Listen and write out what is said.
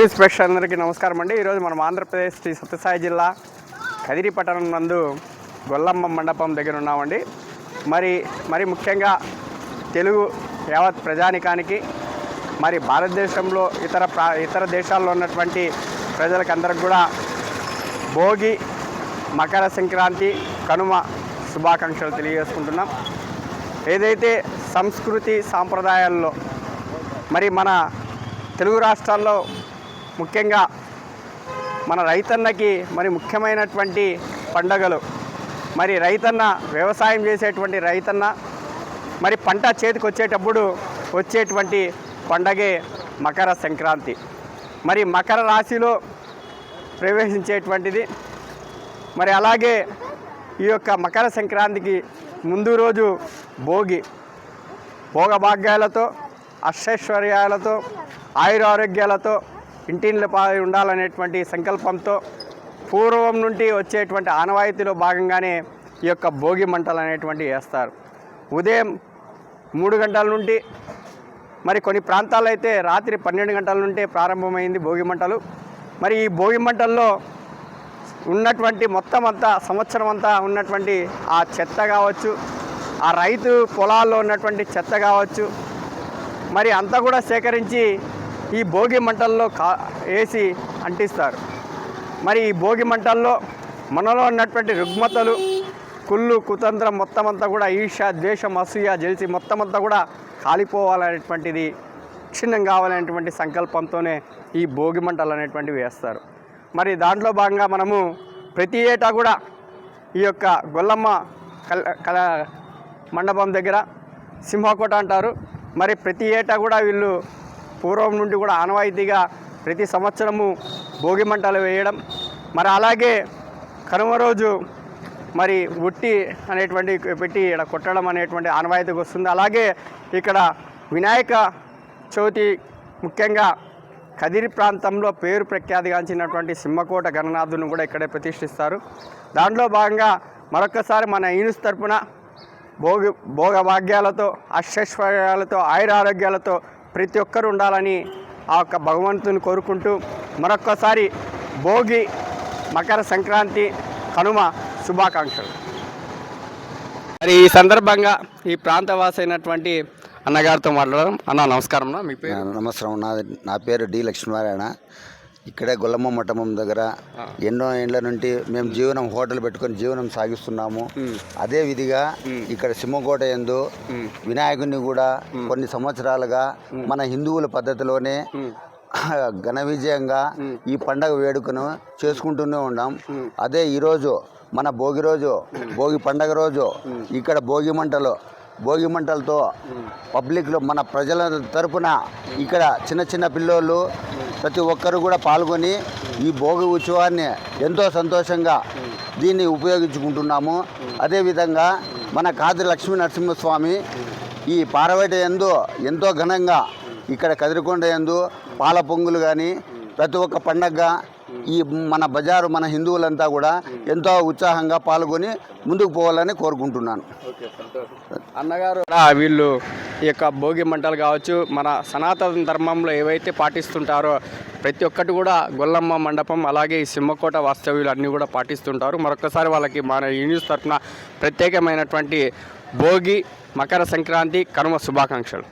English ప్రేక్షకులందరికీ నమస్కారం అండి. ఈరోజు మనం ఆంధ్రప్రదేశ్ శ్రీ సత్యసాయి జిల్లా కదిరి పట్టణం నందు గొల్లమ్మ మండపం దగ్గర ఉన్నామండి. మరి మరి ముఖ్యంగా తెలుగు యావత్ ప్రజానికానికి మరి భారతదేశంలో ఇతర ప్రా ఇతర దేశాల్లో ఉన్నటువంటి ప్రజలకందరికి కూడా భోగి మకర సంక్రాంతి కనుమ శుభాకాంక్షలు తెలియజేసుకుంటున్నాం. ఏదైతే సంస్కృతి సాంప్రదాయాల్లో మరి మన తెలుగు రాష్ట్రాల్లో ముఖ్యంగా మన రైతన్నకి మరి ముఖ్యమైనటువంటి పండగలు. మరి రైతన్న వ్యవసాయం చేసేటువంటి రైతన్న మరి పంట చేతికి వచ్చేటప్పుడు వచ్చేటువంటి పండగే మకర సంక్రాంతి. మరి మకర రాశిలో ప్రవేశించేటువంటిది. మరి అలాగే ఈ యొక్క మకర సంక్రాంతికి ముందు రోజు భోగి. భోగభాగ్యాలతో అష్టైశ్వర్యాలతో ఆయురారోగ్యాలతో ఇంటిని ఉండాలనేటువంటి సంకల్పంతో పూర్వం నుండి వచ్చేటువంటి ఆనవాయితీలో భాగంగానే ఈ యొక్క భోగి మంటలు అనేటువంటివి వేస్తారు. ఉదయం మూడు గంటల నుండి మరి కొన్ని ప్రాంతాల్లో అయితే రాత్రి పన్నెండు గంటల నుండి ప్రారంభమైంది భోగి మంటలు. మరి ఈ భోగి మంటల్లో ఉన్నటువంటి మొత్తం అంతా సంవత్సరం అంతా ఉన్నటువంటి ఆ చెత్త కావచ్చు ఆ రైతు పొలాల్లో ఉన్నటువంటి చెత్త కావచ్చు మరి అంతా కూడా సేకరించి ఈ భోగి మంటల్లో కా వేసి అంటిస్తారు. మరి ఈ భోగి మంటల్లో మనలో ఉన్నటువంటి రుగ్మతలు కుళ్ళు కుతంత్రం మొత్తం అంతా కూడా ఈర్ష ద్వేషం అసూయ జలిసి మొత్తం అంతా కూడా కాలిపోవాలనేటువంటిది క్షిన్నం కావాలనేటువంటి సంకల్పంతోనే ఈ భోగి మంటలు అనేటువంటివి వేస్తారు. మరి దాంట్లో భాగంగా మనము ప్రతి ఏటా కూడా ఈ యొక్క గొల్లమ్మ కల కల మండపం దగ్గర సింహకోట అంటారు. మరి ప్రతి ఏటా కూడా వీళ్ళు పూర్వం నుండి కూడా ఆనవాయితీగా ప్రతి సంవత్సరము భోగి మంటలు వేయడం. మరి అలాగే కనుమ రోజు మరి ఉట్టి అనేటువంటి పెట్టి ఇక్కడ కొట్టడం అనేటువంటి ఆనవాయితీకి వస్తుంది. అలాగే ఇక్కడ వినాయక చవితి ముఖ్యంగా కదిరి ప్రాంతంలో పేరు ప్రఖ్యాతిగాంచినటువంటి సింహకోట గణనాథుని కూడా ఇక్కడే ప్రతిష్ఠిస్తారు. దాంట్లో భాగంగా మరొకసారి మన ఈనుస్ తరపున భోగి భోగభాగ్యాలతో భాగ్యాలతో ఆయురారోగ్యాలతో ప్రతి ఒక్కరు ఉండాలని ఆ యొక్క భగవంతుని కోరుకుంటూ మరొక్కసారి భోగి మకర సంక్రాంతి కనుమ శుభాకాంక్షలు. మరి ఈ సందర్భంగా ఈ ప్రాంతవాసైనటువంటి అన్నగారితో మాట్లాడడం అన్న నమస్కారం మీ పేరు? నమస్కారం. నా నా పేరు డి లక్ష్మీనారాయణ. ఇక్కడే గొల్లమ్మ మఠం దగ్గర ఎన్నో ఏళ్ళ నుండి మేము జీవనం హోటల్ పెట్టుకొని జీవనం సాగిస్తున్నాము. అదే విధిగా ఇక్కడ సింహకోట ఎందు వినాయకుడిని కూడా కొన్ని సంవత్సరాలుగా మన హిందువుల పద్ధతిలోనే ఘన విజయంగా ఈ పండగ వేడుకను చేసుకుంటూనే ఉన్నాం అదే ఈరోజు మన భోగి రోజు భోగి పండగ రోజు ఇక్కడ భోగి మంటలు భోగి మంటలతో పబ్లిక్లో మన ప్రజల తరపున ఇక్కడ చిన్న చిన్న పిల్లోళ్ళు ప్రతి ఒక్కరు కూడా పాల్గొని ఈ భోగి ఉత్సవాన్ని ఎంతో సంతోషంగా దీన్ని ఉపయోగించుకుంటున్నాము. అదేవిధంగా మన కాదిరి లక్ష్మీ నరసింహస్వామి ఈ పారవేట ఎందు ఎంతో ఘనంగా ఇక్కడ కదిరికొండ ఎందు పాల పొంగులు కానీ ప్రతి ఒక్క పండగ ఈ మన బజారు మన హిందువులంతా కూడా ఎంతో ఉత్సాహంగా పాల్గొని ముందుకు పోవాలని కోరుకుంటున్నాను. అన్నగారు కూడా వీళ్ళు ఈ యొక్క భోగి మంటలు కావచ్చు మన సనాతన ధర్మంలో ఏవైతే పాటిస్తుంటారో ప్రతి ఒక్కటి కూడా గొల్లమ్మ మండపం అలాగే ఈ సింహకోట వాస్తవ్యులు అన్నీ కూడా పాటిస్తుంటారు. మరొకసారి వాళ్ళకి మన ఈ న్యూస్ తరఫున ప్రత్యేకమైనటువంటి భోగి మకర సంక్రాంతి కనుమ శుభాకాంక్షలు.